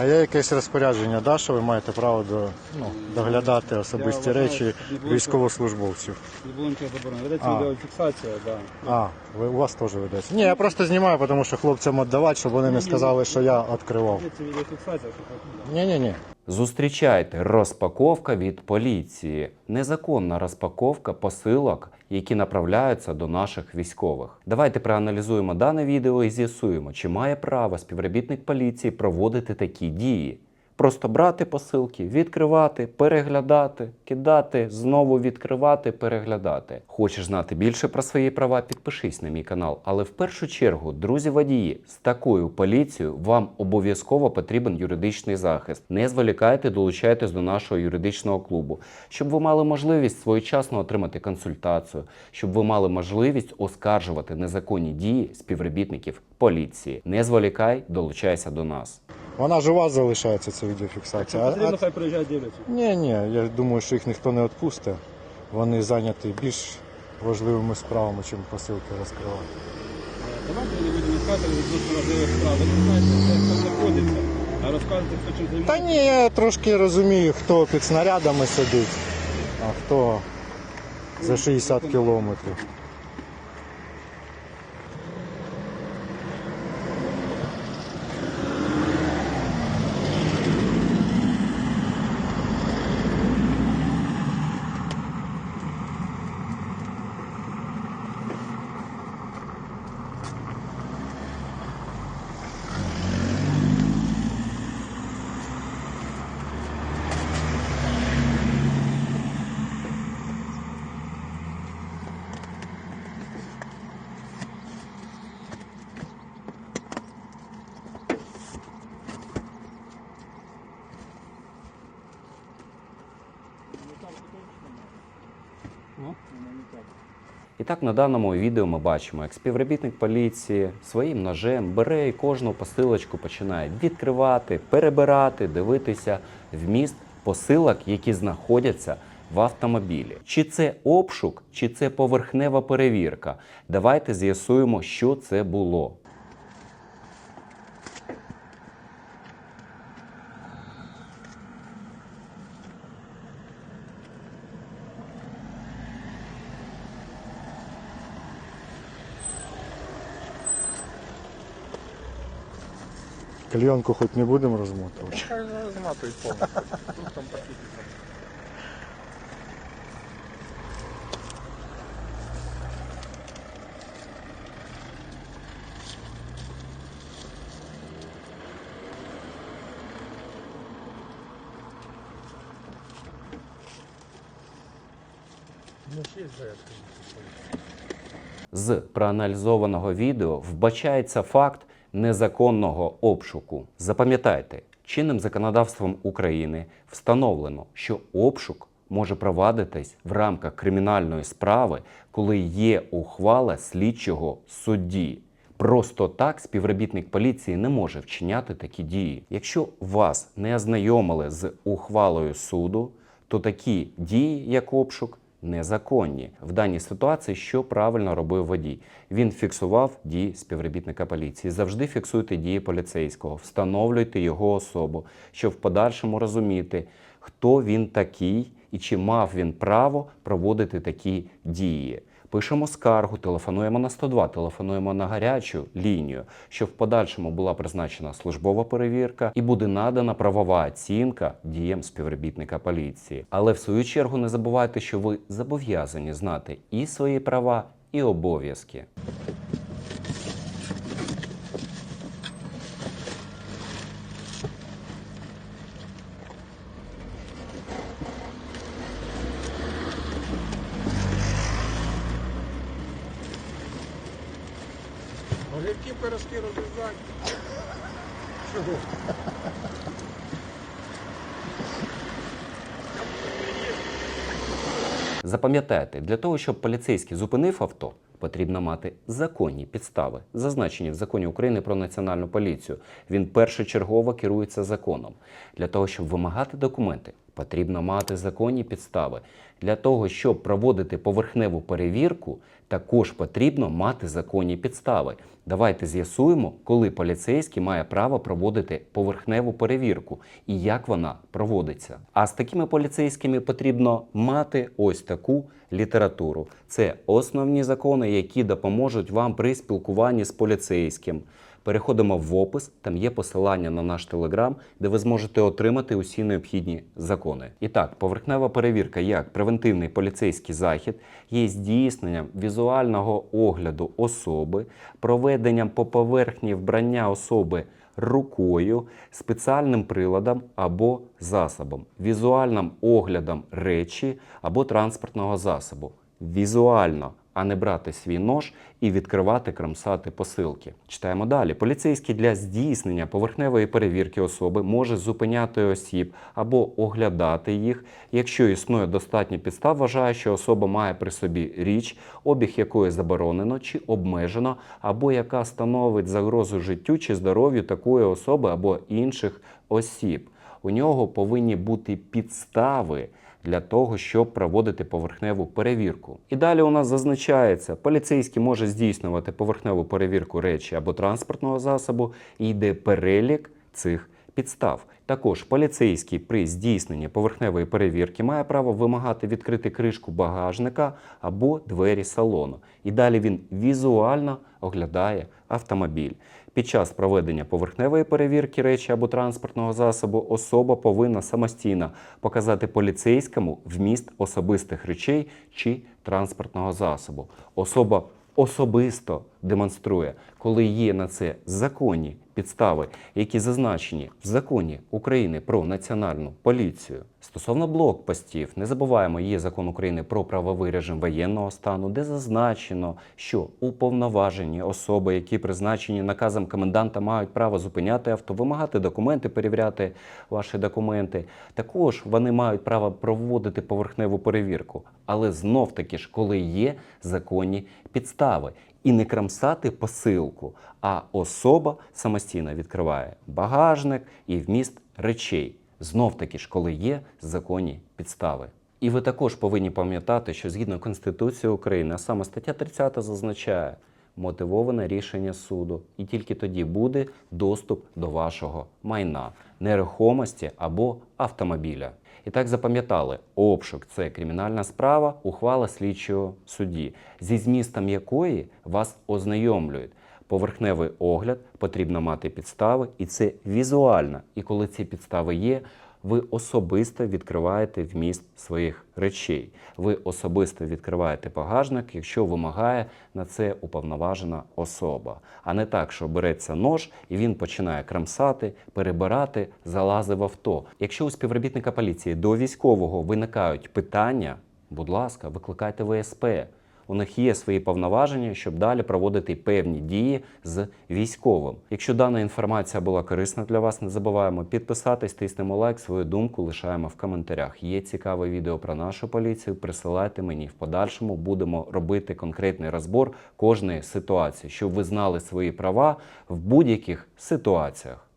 А є якесь розпорядження, да, що ви маєте право до, ну, доглядати особисті речі військовослужбовців? Заборонено. Ведеться А. відеофіксація, да. А, ви, у вас теж ведеться. Ні, я просто знімаю, тому що хлопцям віддавати, щоб вони не сказали, що я відкривав. Ведеться відеофіксація, так. Ні-ні-ні. Зустрічайте розпаковка від поліції, незаконна розпаковка посилок, які направляються до наших військових. Давайте проаналізуємо дане відео і з'ясуємо, чи має право співробітник поліції проводити такі дії. Просто брати посилки, відкривати, переглядати, кидати, знову відкривати, переглядати. Хочеш знати більше про свої права? Підпишись на мій канал. Але в першу чергу, друзі водії, з такою поліцією вам обов'язково потрібен юридичний захист. Не зволікайте, долучайтесь до нашого юридичного клубу, щоб ви мали можливість своєчасно отримати консультацію, щоб ви мали можливість оскаржувати незаконні дії співробітників поліції. Не зволікай, долучайся до нас. Вона ж у вас залишається, ця відеофіксація. А, Потрібно а... хай приїжджають дивляться. Ні, ні, я думаю, що їх ніхто не відпустить. Вони зайняті більш важливими справами, ніж посилки розкривати. Давайте не будемо відказувати відносно важливих справ. Ви не знаєте, де хто знаходиться, а розказуєте, хто чим Та ні, я трошки розумію, хто під снарядами сидить, а хто за 60 кілометрів. І так на даному відео ми бачимо, як співробітник поліції своїм ножем бере і кожну посилочку починає відкривати, перебирати, дивитися вміст посилок, які знаходяться в автомобілі. Чи це обшук, чи це поверхнева перевірка? Давайте з'ясуємо, що це було. Клейонку хоч не будемо розмотувати. Хай розматують повністю. Тут там пакети. Ну. З проаналізованого відео вбачається факт незаконного обшуку. Запам'ятайте, чинним законодавством України встановлено, що обшук може провадитись в рамках кримінальної справи, коли є ухвала слідчого судді. Просто так співробітник поліції не може вчиняти такі дії. Якщо вас не ознайомили з ухвалою суду, то такі дії, як обшук, незаконні. В даній ситуації, що правильно робив водій? Він фіксував дії співробітника поліції. Завжди фіксуйте дії поліцейського, встановлюйте його особу, щоб в подальшому розуміти, хто він такий і чи мав він право проводити такі дії. Пишемо скаргу, телефонуємо на 102, телефонуємо на гарячу лінію, щоб в подальшому була призначена службова перевірка і буде надана правова оцінка діям співробітника поліції. Але в свою чергу не забувайте, що ви зобов'язані знати і свої права, і обов'язки. Огірки пирожки розрізати. Чого? Запам'ятайте, для того, щоб поліцейський зупинив авто, потрібно мати законні підстави, зазначені в законі України про національну поліцію. Він першочергово керується законом. Для того, щоб вимагати документи, Потрібно мати законні підстави. Для того, щоб проводити поверхневу перевірку, також потрібно мати законні підстави. Давайте з'ясуємо, коли поліцейський має право проводити поверхневу перевірку і як вона проводиться. А з такими поліцейськими потрібно мати ось таку літературу. Це основні закони, які допоможуть вам при спілкуванні з поліцейським. Переходимо в опис, там є посилання на наш телеграм, де ви зможете отримати усі необхідні закони. І так, поверхнева перевірка як превентивний поліцейський захід є здійсненням візуального огляду особи, проведенням по поверхні вбрання особи рукою, спеціальним приладом або засобом, візуальним оглядом речі або транспортного засобу. Візуально, а не брати свій нож і відкривати кромсати посилки. Читаємо далі. Поліцейський для здійснення поверхневої перевірки особи може зупиняти осіб або оглядати їх, якщо існує достатньо підстав, вважає, що особа має при собі річ, обіг якої заборонено чи обмежено, або яка становить загрозу життю чи здоров'ю такої особи або інших осіб. У нього повинні бути підстави для того, щоб проводити поверхневу перевірку. І далі у нас зазначається, поліцейський може здійснювати поверхневу перевірку речі або транспортного засобу, і йде перелік цих підстав. Також поліцейський при здійсненні поверхневої перевірки має право вимагати відкрити кришку багажника або двері салону. І далі він візуально оглядає автомобіль. Під час проведення поверхневої перевірки речі або транспортного засобу особа повинна самостійно показати поліцейському вміст особистих речей чи транспортного засобу. Особа особисто демонструє, коли є на це законні підстави, які зазначені в законі України про національну поліцію. Стосовно блокпостів, не забуваємо, є закон України про правовий режим воєнного стану, де зазначено, що уповноважені особи, які призначені наказом коменданта, мають право зупиняти авто, вимагати документи, перевіряти ваші документи. Також вони мають право проводити поверхневу перевірку, але знов таки ж, коли є законні підстави. І не крамсати посилку, а особа самостійно відкриває багажник і вміст речей. Знов таки ж, коли є законні підстави. І ви також повинні пам'ятати, що згідно Конституції України, а саме стаття 30 зазначає мотивоване рішення суду, і тільки тоді буде доступ до вашого майна, нерухомості або автомобіля. І так запам'ятали, обшук це кримінальна справа, ухвала слідчого судді, зі змістом якої вас ознайомлюють. Поверхневий огляд потрібно мати підстави, і це візуально. І коли ці підстави є, ви особисто відкриваєте вміст своїх речей. Ви особисто відкриваєте багажник, якщо вимагає на це уповноважена особа. А не так, що береться нож і він починає крамсати, перебирати, залазить в авто. Якщо у співробітника поліції до військового виникають питання, будь ласка, викликайте ВСП. У них є свої повноваження, щоб далі проводити певні дії з військовим. Якщо дана інформація була корисна для вас, не забуваємо підписатись, тиснемо лайк, свою думку лишаємо в коментарях. Є цікаве відео про нашу поліцію. Присилайте мені в подальшому. Будемо робити конкретний розбор кожної ситуації, щоб ви знали свої права в будь-яких ситуаціях.